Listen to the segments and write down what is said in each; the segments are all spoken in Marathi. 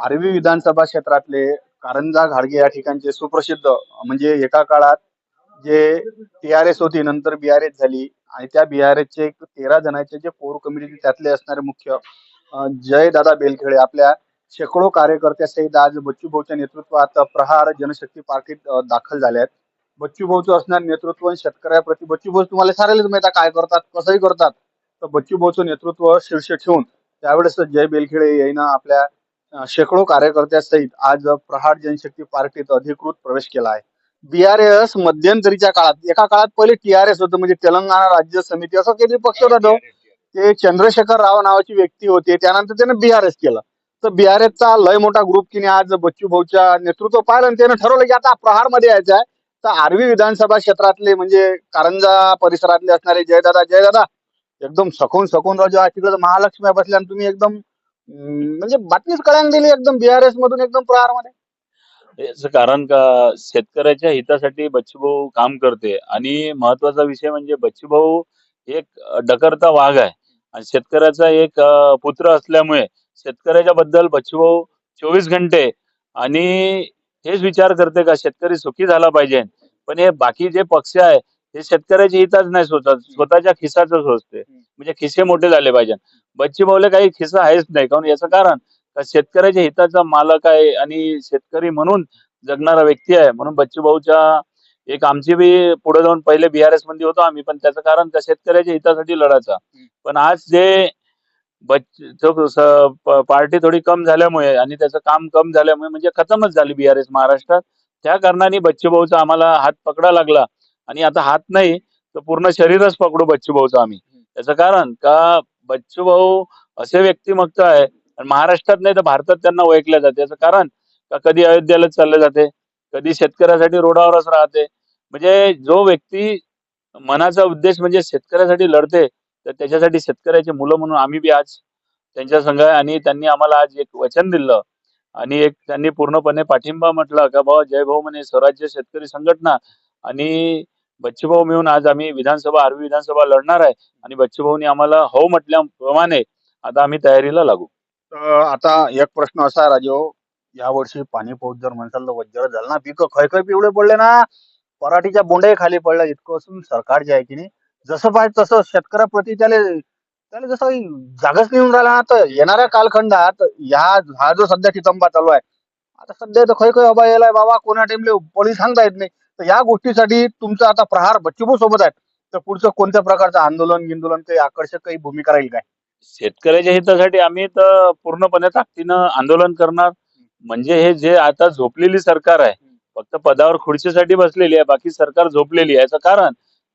आर्वी विधानसभा क्षेत्रातले कारंजा घाडगे या ठिकाणचे सुप्रसिद्ध म्हणजे एका काळात जे टी आर एस होती नंतर बी आर एस झाली आणि त्या बी आर एसचे तेरा जणांचे जे कोर कमिटी त्यातले असणारे मुख्य जयदादा बेलखेडे आपल्या शेकडो कार्यकर्त्यासहित आज बच्चू भाऊच्या नेतृत्वात प्रहार जनशक्ती पार्टीत दाखल झाले आहेत. बच्चू भाऊचं असणार नेतृत्व शेतकऱ्याप्रती बच्चू भाऊ तुम्हाला सारेच माहिती काय करतात कसंही करतात तर बच्चू भाऊचं नेतृत्व शीर्ष ठेवून त्यावेळेस जय बेलखेडे यांना आपल्या शेकडो कार्यकर्त्यासहित आज प्रहार जनशक्ती पार्टीत अधिकृत प्रवेश केला आहे. बीआरएस मध्यंतरीच्या काळात एका काळात पहिले टीआरएस होतं म्हणजे तेलंगणा राज्य समिती असं काहीतरी पक्ष होता. तो चंद्रशेखर राव नावाची व्यक्ती होती त्यानंतर त्याने बीआरएस केलं. तर बीआरएसचा लय मोठा ग्रुप किने आज बच्चू भाऊच्या नेतृत्व पाहिलं आणि त्याने ठरवलं की आता प्रहारमध्ये यायचं आहे. तर आर्वी विधानसभा क्षेत्रातले म्हणजे कारंजा परिसरातले असणारे जयदादा जयदादा एकदम सखून सखून राजू आज तिकडे महालक्ष्मी बसल्या तुम्ही एकदम म्हणजे बातमीच कळायला दिली एकदम बीआरएस मधून एकदम प्रहारमध्ये याचं कारण का शेतकऱ्याच्या हितासाठी बच्चूभाऊ काम करते आणि महत्त्वाचा विषय म्हणजे बच्चूभाऊ एक डकरता वाघ आहे आणि शेतकऱ्याचा एक पुत्र असल्यामुळे शेतकऱ्याच्या बद्दल बच्चूभाऊ चोवीस घंटे आणि हेच विचार करते का शेतकरी सुखी झाला पाहिजे. पण हे बाकी जे पक्ष आहे हे शेतकऱ्याच्या हिताच नाही स्वतः स्वतःच्या खिसाच सोचते म्हणजे खिसे मोठे झाले पाहिजे बच्चूभाऊला काही खिसा आहेच नाही. कारण याचं कारण शेतकऱ्याच्या हिताचा मालक आहे आणि शेतकरी म्हणून जगणारा व्यक्ती आहे. म्हणून बच्चू भाऊच्या एक आमची बी पुढे जाऊन पहिले बीआरएसमध्ये होतो आम्ही. पण त्याचं कारण त्या शेतकऱ्याच्या हितासाठी लढायचा. पण आज जे पार्टी थोडी कम झाल्यामुळे आणि त्याचं काम कम झाल्यामुळे म्हणजे खतमच झाली बीआरएस महाराष्ट्रात. त्या कारणाने बच्चू भाऊचा आम्हाला हात पकडा लागला. आणि आता हात नाही तर पूर्ण शरीरच पकडू बच्चू भाऊचं आम्ही. त्याचं कारण का बच्चू भाऊ असे व्यक्तिमत्व आहे. आणि महाराष्ट्रात नाही तर भारतात त्यांना ओळखल्या जाते. याचं कारण का कधी अयोध्येला चालले जाते कधी शेतकऱ्यासाठी रोडावरच राहते. म्हणजे जो व्यक्ती मनाचा उद्देश म्हणजे शेतकऱ्यासाठी लढते तर त्याच्यासाठी शेतकऱ्याची मुलं म्हणून आम्ही बी आज त्यांच्या संघ आहे आणि त्यांनी आम्हाला आज एक वचन दिलं. आणि एक त्यांनी पूर्णपणे पाठिंबा म्हटला का बाबा जय भाऊ म्हणे स्वराज्य शेतकरी संघटना. आणि बच्चूभाऊ मिळून आज आम्ही विधानसभा आर्वी विधानसभा लढणार आहे आणि बच्चूभाऊनी आम्हाला हो म्हटल्याप्रमाणे आता आम्ही तयारीला लागू. आता एक प्रश्न असा आहे राजो या वर्षी पाणी पाऊस जर म्हणसाल तर वज्र झालं ना पिकं खय खय पिवळे पडले ना पराठीच्या बोंडही खाली पडला इतकं असून सरकार जे आहे की नाही जसं पाहिजे तसं शेतकऱ्याप्रती त्याला त्याला जसं जागाच जागच नेऊन राहिला ना तर येणाऱ्या कालखंडात या हा जो सध्या चितंबा चालू आहे आता सध्या तर खय खय अभा यायलाय बाबा कोणा टाइमले पोलीस सांगता येत नाही. तर या गोष्टीसाठी तुमचं आता प्रहार बच्चूभाऊ सोबत आहे तर पुढचं कोणत्या प्रकारचं आंदोलन गिंदोलन काही आकर्षक काही भूमिका राहील काय? शेतकऱ्याच्या हितासाठी आम्ही तर पूर्णपणे ताकदीनं आंदोलन करणार. म्हणजे हे जे आता झोपलेली सरकार आहे फक्त पदावर खुर्चीसाठी बसलेली आहे बाकी सरकार झोपलेली आहे. याचं कारण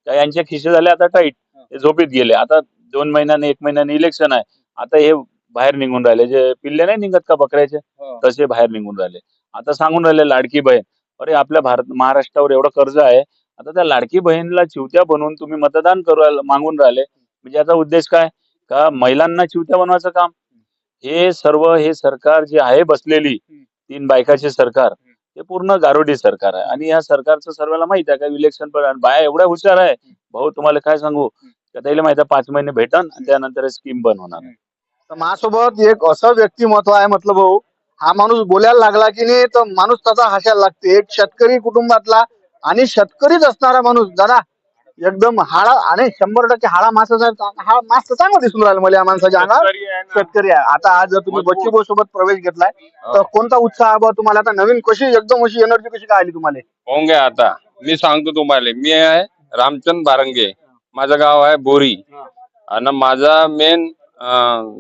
का यांचे खिसे झाले आता टाईट ते झोपीत गेले. आता दोन महिन्याने एक महिन्याने इलेक्शन आहे. आता हे बाहेर निघून राहिले. जे पिल्ले नाही निघत का बकऱ्याचे? तसे बाहेर निघून राहिले. आता सांगून राहिले लाडकी बहीण. अरे आपल्या भारत महाराष्ट्रावर एवढं कर्ज आहे. आता त्या लाडकी बहीणला चिवत्या बनवून तुम्ही मतदान करू मागून राहिले. म्हणजे याचा उद्देश काय? का महिलांना चिवत्या बनवायचं काम? हे सर्व हे सरकार जे आहे बसलेली तीन बायकाचे सरकार हे पूर्ण गारोडी सरकार आहे. आणि या सरकारचं सर्वांना माहीत आहे का? इलेक्शन पण बाया एवढ्या हुशार आहे. भाऊ तुम्हाला काय सांगू? का त्याला माहीत आहे पाच महिने भेटन आणि त्यानंतर स्कीम बंद होणार तर माझ्यासोबत एक असं व्यक्तिमत्व आहे म्हटलं भाऊ हा माणूस बोलायला लागला की नाही तर माणूस त्याचा हसायला लागते. एक शेतकरी कुटुंबातला आणि शेतकरीच असणारा माणूस दादा एकदम हाडा आणि शंभर टक्के हाडा माणसाचा हा मास तर चांगला दिसून राहिला मला या माणसाच्या अंगावर. शेतकरी आहे आता आज जर तुम्ही बच्चू भाऊ सोबत प्रवेश घेतलाय तर कोणता उत्साह आहे बा तुम्हाला? आता नवीन कशी एकदम अशी एनर्जी कशी काय आली तुम्हाला? होऊन घ्या आता. मी सांगतो तुम्हाला. मी आहे रामचंद बारंगे. माझं गाव आहे बोरी. आणि माझा मेन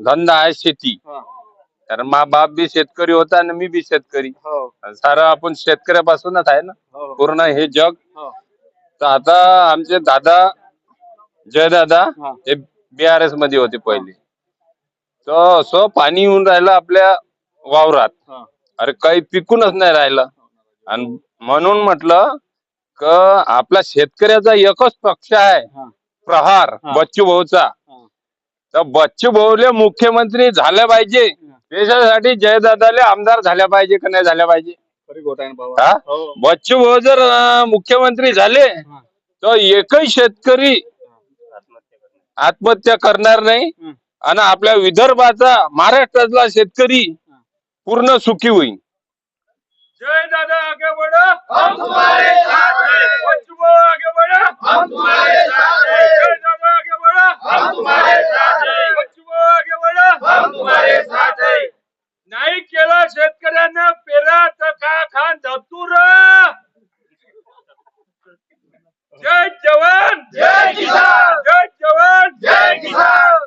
धंदा आहे शेती. कारण मा बाप बी शेतकरी होता आणि मी बी शेतकरी. हो. सारं आपण शेतकऱ्यापासूनच आहे ना? हो. पूर्ण हे जग. हो. तर आता आमचे दादा जय दादा हा. हे बीआरएसमध्ये होते पहिले. तर असं पाणी येऊन राहिलं आपल्या वावरात. हा. अरे काही पिकूनच नाही राहिलं. आणि म्हणून म्हटलं क आपला शेतकऱ्याचा एकच पक्ष आहे. प्रहार हा. बच्चू भाऊचा तर बच्चू भाऊले मुख्यमंत्री झाल्या पाहिजे. देशासाठी जयदादाले आमदार झाल्या पाहिजे का नाही झाल्या पाहिजे? खरी गोट आहे ना बाबा. हा? हो. बच्चू भाऊ जर अं, मुख्यमंत्री झाले तर एकही शेतकरी आत्महत्या करणार नाही हम्म. आणि आपल्या विदर्भाचा महाराष्ट्रातला शेतकरी पूर्ण सुखी होईल. जय दादा आगे बढो हम तुम्हारे साथ हैं. ને પેલા ટકા ખાન ધબતું જય જવાન. જય કિસાન. જય જવાન. જય કિસાન.